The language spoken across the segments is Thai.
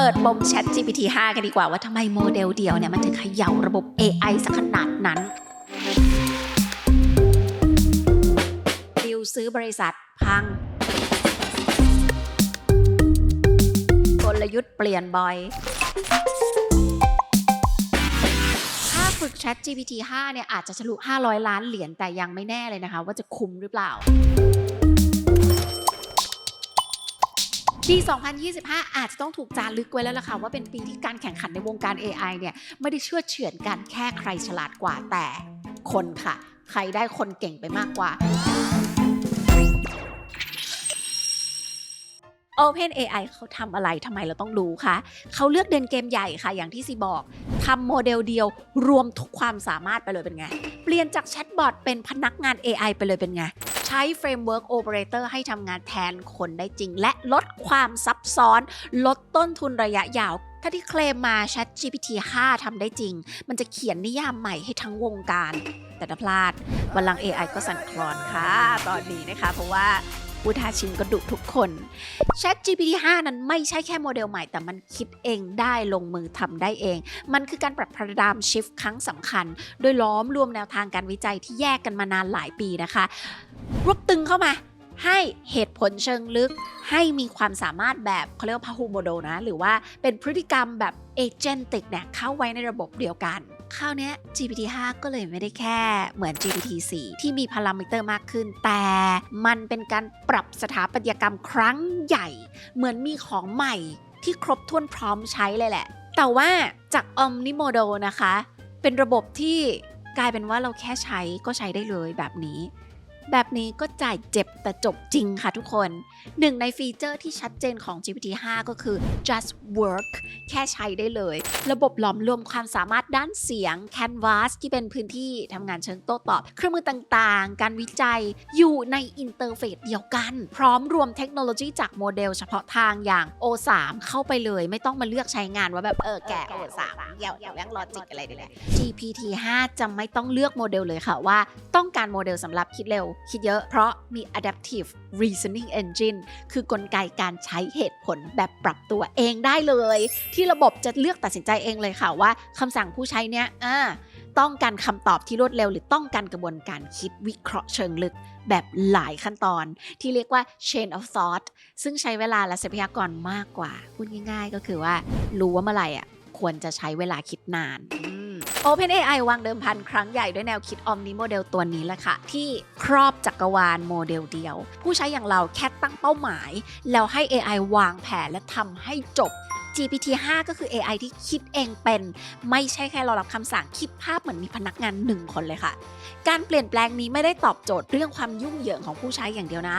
เปิดปม Chat GPT 5 กันดีกว่าว่าทำไมโมเดลเดียวเนี่ยมันถึงเขย่าระบบ AI สักขนาดนั้นดิวซื้อบริษัทพัง กลยุทธ์เปลี่ยนบ่อยค่าฝึก Chat GPT 5 เนี่ยอาจจะทะลุ 500 ล้านเหรียญแต่ยังไม่แน่เลยนะคะ ว่าจะคุ้มหรือเปล่า ปี 2025 อาจจะต้องถูกจารึกไว้แล้วล่ะค่ะว่าเป็นปีที่การแข่งขันในวงการ AI เนี่ยไม่ได้เชื่อเฉือนกันแค่ใครฉลาดกว่าแต่คนค่ะ ใครได้คนเก่งไปมากกว่า Open AI เขาทำอะไรทำไมเราต้องรู้คะเขาเลือกเดินเกมใหญ่ค่ะ อย่างที่ซีบอกทำโมเดลเดียวรวมทุกความสามารถไปเลยเป็นไง เปลี่ยนจากแชทบอทเป็นพนักงาน AI ไปเลยเป็นไง ใช้เฟรมเวิร์กโอเปอเรเตอร์ให้ทำงานแทนคนได้จริง และลดความซับซ้อน ลดต้นทุนระยะยาวถ้าที่เคลมมา Chat GPT 5 ทำได้จริง มันจะเขียนนิยามใหม่ให้ทั้งวงการ แต่ถ้าพลาดวันลัง AI ก็สั่นคลอนค่ะ ตอนนี้นะคะ เพราะว่า ผู้ท้าชิงก็ดุทุกคน Chat GPT 5 นั้นไม่ใช่แค่โมเดลใหม่ แต่มันคิดเองได้ลงมือทำได้เอง มันคือการปรับพราดามชิฟครั้งสำคัญ โดยล้อมรวมแนวทางการวิจัยที่แยกกันมานานหลายปีนะคะ รวบตึงเข้ามาให้เหตุผลเชิงลึก ให้มีความสามารถแบบเขาเรียกว่าพาหูโมเดลนะ หรือว่าเป็นพฤติกรรมแบบเอเจนติกเนี่ยเข้าไว้ในระบบเดียวกัน คราวเนี้ย GPT 5 ก็เลยไม่ได้แค่เหมือน GPT 4 ที่มีพารามิเตอร์มากขึ้น แต่มันเป็นการปรับสถาปัตยกรรมครั้งใหญ่ เหมือนมีของใหม่ที่ครบถ้วนพร้อมใช้เลยแหละ แต่ว่าจาก Omni Model นะคะ เป็นระบบที่กลายเป็นว่าเราแค่ใช้ก็ใช้ได้เลยแบบนี้ แบบนี้ก็จ่ายเจ็บแต่จบจริงค่ะทุกคน หนึ่งในฟีเจอร์ที่ชัดเจนของ GPT 5 ก็คือ just work แค่ใช้ได้เลย ระบบหลอมรวมความสามารถด้านเสียง Canvas ที่เป็นพื้นที่ทำงานเชิงโต้ตอบ เครื่องมือต่างๆ การวิจัยอยู่ในอินเทอร์เฟซเดียวกัน พร้อมรวมเทคโนโลยีจากโมเดลเฉพาะทางอย่าง O3 เข้าไปเลยไม่ต้องมาเลือกใช้งานว่าแบบเออแกะ O3 เดี๋ยวเดี๋ยวเรื่องลอจิกอะไรนี่แหละ GPT 5 จะไม่ต้องเลือกโมเดลเลยค่ะว่า ต้องการโมเดลสำหรับคิดเร็วคิดเยอะเพราะมี adaptive reasoning engine คือกลไกการใช้เหตุผลแบบปรับตัวเองได้เลย ที่ระบบจะเลือกตัดสินใจเองเลยค่ะว่าคำสั่งผู้ใช้เนี้ยอ่าต้องการคำตอบที่รวดเร็ว หรือต้องการกระบวนการคิดวิเคราะห์เชิงลึกแบบหลายขั้นตอน ที่เรียกว่า chain of thought ซึ่งใช้เวลาและทรัพยากรมากกว่าพูดง่าย ๆ ก็คือว่ารู้ว่าเมื่อไหร่อะควรจะใช้เวลาคิดนาน OpenAI วางเดิมพันครั้งใหญ่ด้วยแนวคิด Omni Model ตัวนี้แหละค่ะ ที่ครอบจักรวาลโมเดลเดียว ผู้ใช้อย่างเราแค่ตั้งเป้าหมาย แล้วให้ AI วางแผนและทำให้จบ GPT 5 ก็คือ AI ที่คิดเองเป็น ไม่ใช่แค่เรารับคำสั่งคิดภาพเหมือนมีพนักงานหนึ่งคนเลยค่ะ การเปลี่ยนแปลงนี้ไม่ได้ตอบโจทย์เรื่องความยุ่งเหยิงของผู้ใช้อย่างเดียวนะ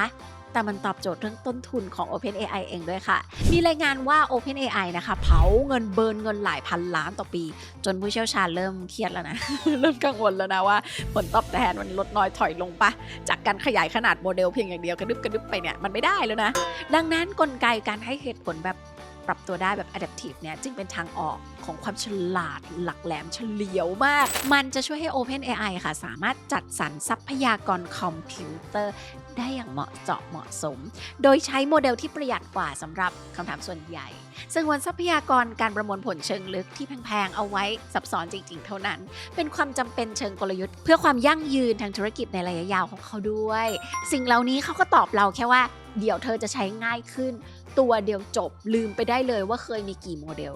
แต่มันตอบโจทย์เรื่องต้นทุนของ OpenAI เองด้วยค่ะ มีรายงานว่า OpenAI นะคะ เผาเงินเบิร์นเงินหลายพันล้านต่อปี จนผู้เชี่ยวชาญเริ่มเครียดแล้วนะ เริ่มกังวลแล้วนะว่า ผลตอบแทนมันลดน้อยถอยลงปะ จากการขยายขนาดโมเดลเพียงอย่างเดียวกระดึบกระดึบไปเนี่ยมันไม่ได้แล้วนะ ดังนั้นกลไกการให้เหตุผลแบบปรับตัวได้แบบ adaptive เนี่ยจึงเป็นทางออกของความฉลาดหลักแหลมเฉลียวมาก มันจะช่วยให้ OpenAI ค่ะ สามารถจัดสรรทรัพยากรคอมพิวเตอร์ ได้อย่างเหมาะเจาะเหมาะสม โดยใช้โมเดลที่ประหยัดกว่าสำหรับคำถามส่วนใหญ่ ซึ่งวันทรัพยากรการประมวลผลเชิงลึกที่แพงๆเอาไว้ซับซ้อนจริง ๆ เท่านั้น เป็นความจำเป็นเชิงกลยุทธ์ เพื่อความยั่งยืนทางธุรกิจในระยะยาวของเขาด้วย สิ่งเหล่านี้เขาก็ตอบเราแค่ว่าเดี๋ยวเธอจะใช้ง่ายขึ้น ตัวเดียวจบลืมไปได้เลยว่าเคยมีกี่โมเดล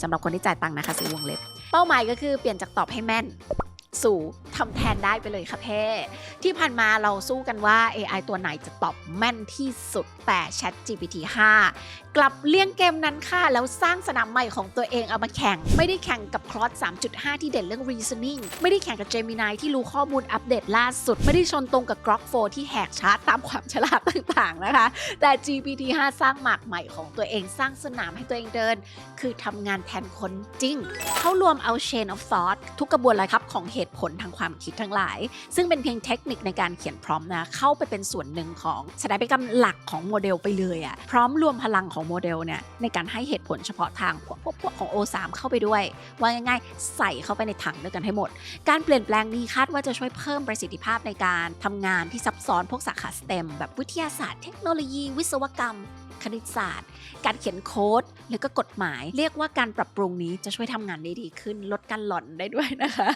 สำหรับคนที่จ่ายตังค์นะคะซื้อวงเล็บ เป้าหมายก็คือเปลี่ยนจากตอบให้แม่น สู่ ทำแทนได้ไปเลยค่ะเพ่ที่ผ่านมาเราสู้กันว่า AI ตัวไหนจะตอบแม่นที่สุดแต่ Chat GPT 5 กลับเลี่ยงเกมนั้นค่ะ แล้วสร้างสนามใหม่ของตัวเองเอามาแข่ง ไม่ได้แข่งกับ Claude 3.5 ที่เด่นเรื่อง reasoning ไม่ได้แข่งกับ Gemini ที่รู้ข้อมูลอัปเดตล่าสุด ไม่ได้ชนตรงกับ Grok 4 ที่แหกชาร์ตตามความฉลาดต่างๆนะคะ แต่ GPT 5 สร้างหมากใหม่ของตัวเองสร้างสนามให้ตัวเองเดิน คือทำงานแทนคนจริง เขารวมเอา chain of thought ทุกกระบวนการครับของเหตุผลทางความคิดทั้งหลาย ซึ่งเป็นเพียงเทคนิคในการเขียนพร้อมนะ เข้าไปเป็นส่วนหนึ่งของสถาปัตยกรรมหลักของโมเดลไปเลยอะพร้อมรวมพลังของโมเดลเนี่ยในการให้เหตุผลเฉพาะทางพวกพวกพวกของ O3 เข้าไปด้วย ว่าง่ายๆ ใส่เข้าไปในถังด้วยกันให้หมด การเปลี่ยนแปลงนี้คาดว่าจะช่วยเพิ่มประสิทธิภาพในการทำงานที่ซับซ้อนพวกสาขา STEM แบบวิทยาศาสตร์เทคโนโลยี วิศวกรรมคคณิตศาสตร์ การเขียนโค้ด แล้วก็กฎหมาย เรียกว่าการปรับปรุงนี้จะช่วยทำงานได้ดีขึ้น ลดการหล่อนได้ด้วยนะคะ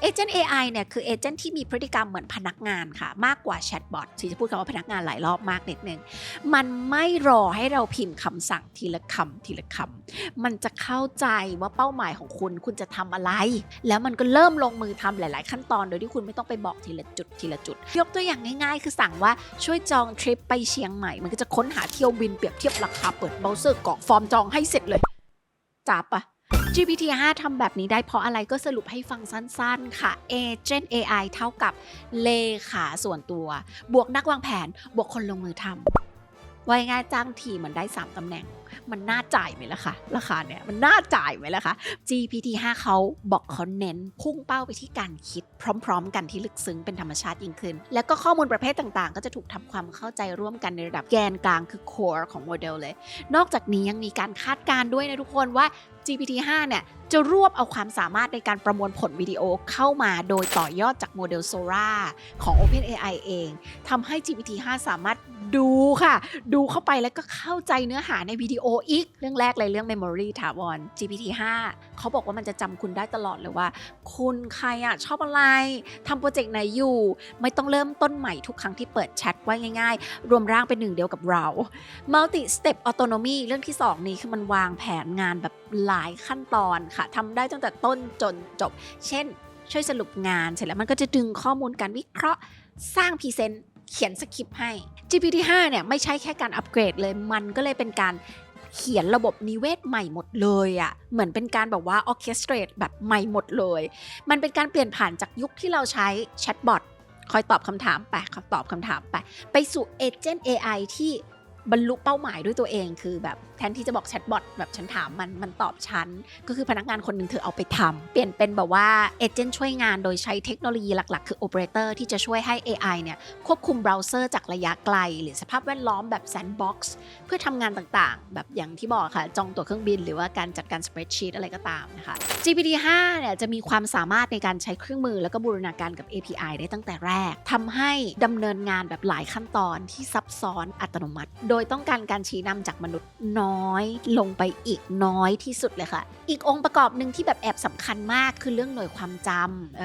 เอเจนต์ AI เนี่ยคือเอเจนต์ที่มีพฤติกรรมเหมือนพนักงานค่ะ มากกว่าแชทบอทที่จะพูดคำว่าพนักงานหลายรอบมากนิดนึง มันไม่รอให้เราพิมพ์คำสั่งทีละคำทีละคำมันจะเข้าใจว่าเป้าหมายของคุณคุณจะทำอะไร แล้วมันก็เริ่มลงมือทำหลาย ๆ ขั้นตอนโดยที่คุณไม่ต้องไปบอกทีละจุดทีละจุด ยกตัวอย่างง่าย ๆ คือสั่งว่าช่วยจองทริปไปเชียงใหม่ มันก็จะค้นหาเที่ยวบินเปรียบเทียบราคาเปิดเบราว์เซอร์กรอกฟอร์มจองให้เสร็จเลยจับปะ GPT 5ทำแบบนี้ได้เพราะอะไรก็สรุปให้ฟังสั้นๆ ค่ะ Agent AI เท่ากับเลขาส่วนตัว บวกนักวางแผน บวกคนลงมือทำว่าง่ายจ้างทีมันได้ 3ตำแหน่ง มันน่าจ่ายไหมล่ะคะราคาเนี่ยมันน่าจ่ายไหมล่ะคะ GPT 5เขาบอกเขาเน้น พุ่งเป้าไปที่การคิด พร้อม ๆ กันที่ลึกซึ้งเป็นธรรมชาติยิ่งขึ้น แล้วก็ข้อมูลประเภทต่างๆ ก็จะถูกทำความเข้าใจร่วมกันในระดับแกนกลางคือ core ของโมเดลเลย นอกจากนี้ยังมีการคาดการณ์ด้วยนะทุกคนว่า GPT 5 เนี่ยจะรวบเอาความสามารถในการประมวลผลวิดีโอเข้ามาโดยต่อยอดจากโมเดล Sora ของ OpenAI เองทำให้ GPT 5 สามารถ ดูค่ะ ดูเข้าไปแล้วก็เข้าใจเนื้อหาในวิดีโออีก เรื่องแรกเลยเรื่อง Memory ถาวร GPT 5เขาบอกว่ามันจะจำคุณได้ตลอดเลยว่า คุณใครอะชอบอะไรทำโปรเจกต์ไหนอยู่ ไม่ต้องเริ่มต้นใหม่ทุกครั้งที่เปิดแชทไว้ง่ายๆ รวมร่างเป็นหนึ่งเดียวกับเรา Multi Step Autonomy เรื่องที่ 2 นี้คือมันวางแผนงานแบบหลายขั้นตอนค่ะทำได้ตั้งแต่ต้นจนจบ เช่น ช่วยสรุปงานเสร็จแล้วมันก็จะดึงข้อมูลการวิเคราะห์ สร้างพรีเซนต์เขียนสคริปต์ให้ GPT 5 เนี่ยไม่ใช่แค่การอัปเกรดเลย มันก็เลยเป็นการเขียนระบบนิเวศใหม่หมดเลยอะ่ะ เหมือนเป็นการแบบว่าออเคสเตรตแบบใหม่หมดเลย มันเป็นการเปลี่ยนผ่านจากยุคที่เราใช้แชทบอทคอยตอบคำถามไปคตอบคำถามไป ไปสู่เอเจนต์ AI ที่บรรลุเป้าหมายด้วยตัวเองคือแบบ แทนที่จะบอกแชทบอทแบบฉันถามมันมันตอบฉัน ก็คือพนักงานคนหนึ่งเธอเอาไปทำเปลี่ยนเป็นแบบว่าเอเจนต์ช่วยงานโดยใช้เทคโนโลยีหลักๆ คือโอเปอเรเตอร์ที่จะช่วยให้ AI เนี่ยควบคุมเบราว์เซอร์จากระยะไกล หรือสภาพแวดล้อมแบบแซนด์บ็อกซ์เพื่อทำงานต่างๆ แบบอย่างที่บอกค่ะ จองตั๋วเครื่องบิน หรือว่าการจัดการสเปรดชีตอะไรก็ตามนะคะ GPT 5เนี่ยจะมีความสามารถในการใช้เครื่องมือแล้วก็บูรณาการกับ API ได้ตั้งแต่แรกทำให้ดำเนินงานแบบหลายขั้นตอนที่ซับซ้อนอัตโนมัติ โดยต้องการการชี้นำจากมนุษย์น้อยลงไปอีกน้อยที่สุดเลยค่ะ อีกองค์ประกอบหนึ่งที่แบบแอบสำคัญมากคือเรื่องหน่วยความจำเอ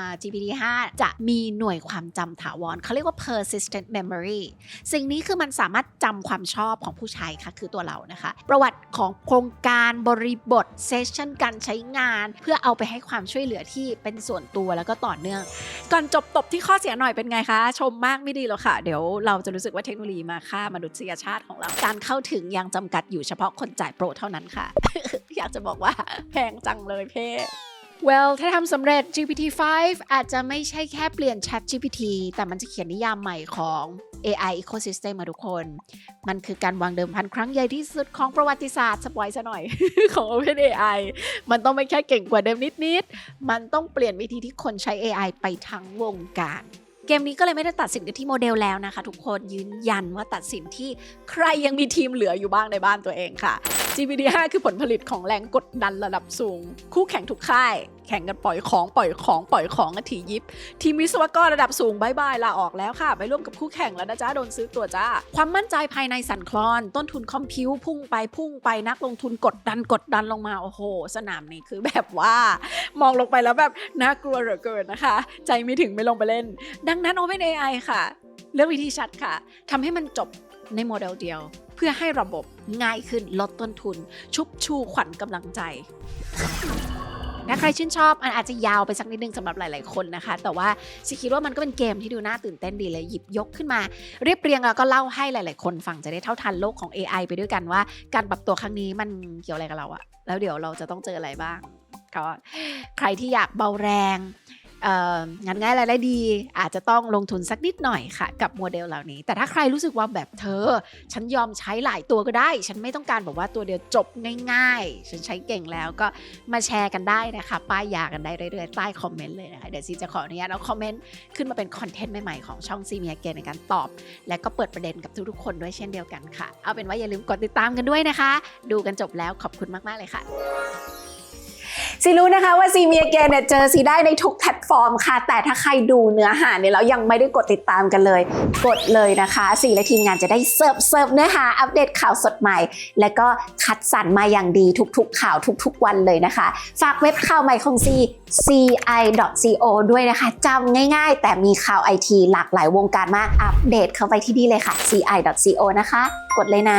อ GPT 5 จะมีหน่วยความจำถาวรเขาเรียกว่า persistent memory สิ่งนี้คือมันสามารถจำความชอบของผู้ใช้ค่ะคือตัวเรานะคะ ประวัติของโครงการบริบทเซสชันการใช้งาน เพื่อเอาไปให้ความช่วยเหลือที่เป็นส่วนตัวแล้วก็ต่อเนื่อง ก่อนจบตบที่ข้อเสียหน่อยเป็นไงคะ ชมมากไม่ดีหรอกค่ะ เดี๋ยวเราจะรู้สึกว่าเทคโนโลยีมาฆ่ามนุษยชาติของเราการเข้าถึงยังจำกัดอยู่เฉพาะคนจ่ายโปรเท่านั้นค่ะ อยากจะบอกว่าแพงจังเลยเพ่ Well ถ้าทำสำเร็จ GPT-5 อาจจะไม่ใช่แค่เปลี่ยน Chat GPT แต่มันจะเขียนนิยามใหม่ของ AI ecosystem มาทุกคน มันคือการวางเดิมพันครั้งใหญ่ที่สุดของประวัติศาสตร์สปอยซะหน่อย ของ OpenAI มันต้องไม่แค่เก่งกว่าเดิมนิด ๆ มันต้องเปลี่ยนวิธีที่คนใช้ AI ไปทั้งวงการ เกมนี้ก็เลยไม่ได้ตัดสินกันที่โมเดลแล้วนะคะ ทุกคนยืนยันว่าตัดสินที่ใครยังมีทีมเหลืออยู่บ้างในบ้านตัวเองค่ะ GPT 5คือผลผลิตของแรงกดดันระดับสูง คู่แข่งทุกค่าย แข่งกันปล่อยของปล่อยของปล่อยของกันทียิบ ทีมวิศวกรระดับสูงบายบายลาออกแล้วค่ะ ไปร่วมกับคู่แข่งแล้วนะจ๊ะโดนซื้อตัวจ้า ความมั่นใจภายในสั่นคลอน ต้นทุนคอมพิวพุ่งไปพุ่งไปนักลงทุนกดดันกดดันลงมาโอ้โห สนามนี้คือแบบว่า มองลงไปแล้วแบบน่ากลัวเหลือเกินนะคะ ใจไม่ถึงไม่ลงไปเล่น ดังนั้น OpenAI ค่ะเลือกวิธีชัดค่ะทำให้มันจบในโมเดลเดียว เพื่อให้ระบบง่ายขึ้นลดต้นทุน ชุบชูขวัญกำลังใจ ถ้าใครชื่นชอบมันอาจจะยาวไปสักนิดนึงสำหรับหลาย ๆ คนนะคะ แต่ว่าสิคิดว่ามันก็เป็นเกมที่ดูน่าตื่นเต้นดีเลยหยิบยกขึ้นมา เรียบเรียงแล้วก็เล่าให้หลาย ๆ คนฟังจะได้เท่าทันโลกของ AI ไปด้วยกันว่า การปรับตัวครั้งนี้มันเกี่ยวอะไรกับเราอะแล้วเดี๋ยวเราจะต้องเจออะไรบ้างก็ใครที่อยากเบาแรง งานง่ายรายได้ดี อาจจะต้องลงทุนสักนิดหน่อยค่ะ กับโมเดลเหล่านี้ แต่ถ้าใครรู้สึกว่าแบบเธอ ฉันยอมใช้หลายตัวก็ได้ ฉันไม่ต้องการแบบว่าตัวเดียวจบง่าย ๆ ฉันใช้เก่งแล้วก็มาแชร์กันได้นะคะ ป้ายยากันได้เรื่อยๆใต้คอมเมนต์เลยนะคะเดี๋ยวซีจะขออนุญาตเอาคอมเมนต์ขึ้นมาเป็นคอนเทนต์ใหม่ๆของช่องซีเมียเกนในการตอบ และก็เปิดประเด็นกับทุกๆคนด้วยเช่นเดียวกันค่ะ เอาเป็นว่าอย่าลืมกดติดตามกันด้วยนะคะ ดูกันจบแล้วขอบคุณมากๆเลยค่ะ ซีรู้นะคะว่าซีเมียเกนเนี่ยเจอซีได้ในทุกแพลตฟอร์มค่ะ แต่ถ้าใครดูเนื้อหาเนี่ยแล้วยังไม่ได้กดติดตามกันเลย กดเลยนะคะซีและทีมงานจะได้เสิร์ฟเสิร์ฟเนื้อหาอัปเดตข่าวสดใหม่ และก็คัดสรรมาอย่างดีทุกๆ ข่าวทุกๆ วันเลยนะคะ ฝากเว็บข่าวใหม่ของ C ci.co ด้วยนะคะจำง่ายๆ แต่มีข่าวไอทีหลากหลายวงการมากอัปเดตเข้าไปที่นี่เลยค่ะ ci.co นะคะ กดเลยนะ